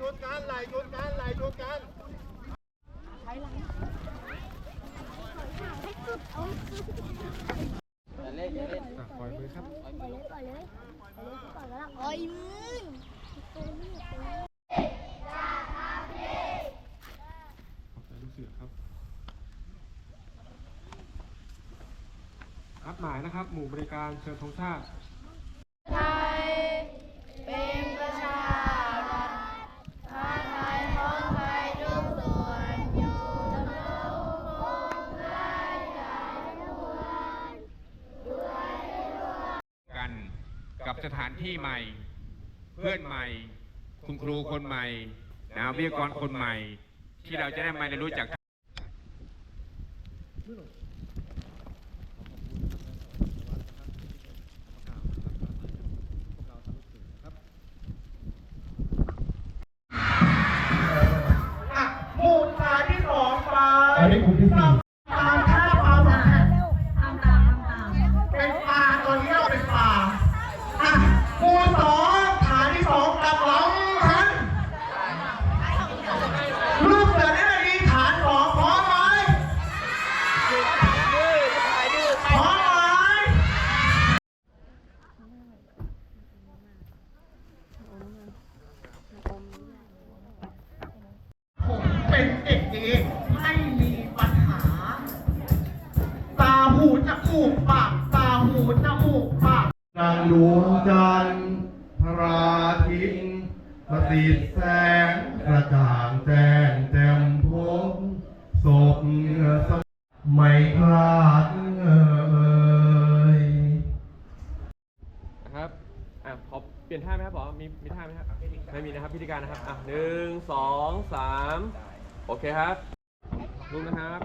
ชนกันไหลชนกันไหลชนกันปล่อยมือครับปล่อยเลยปล่อยเลยปล่อยเลยปล่อยแล้ปล่อยมือตัวนี้ตัวนี้ขอบใจลูกเสือครับ รับหมายนะครับ หมู่บริการเชิญธงชาติ กันกับสถานที่ใหม่ เพื่อนใหม่ คุณครูคนใหม่นะวิทยากรคนใหม่ ที่เราจะได้มาเรียนรู้จากหมู่ฐานที่สองไปอันนี้กลุ่มที่สี่ จมูกปากตาหูจมูกปากดังดวงจันทร์พระอาทิตย์ประสิทธิ์แสงกระจ่างแจ้งแจ่มพบศพสมไม่พลาดเอยนะครับอะขอเปลี่ยนท่าไหมครับหมอมีมีท่าไหมครับไม่มีนะครับพิธีการนะครับอะหนึ่งสองสามโอเคครับลุกนะครับ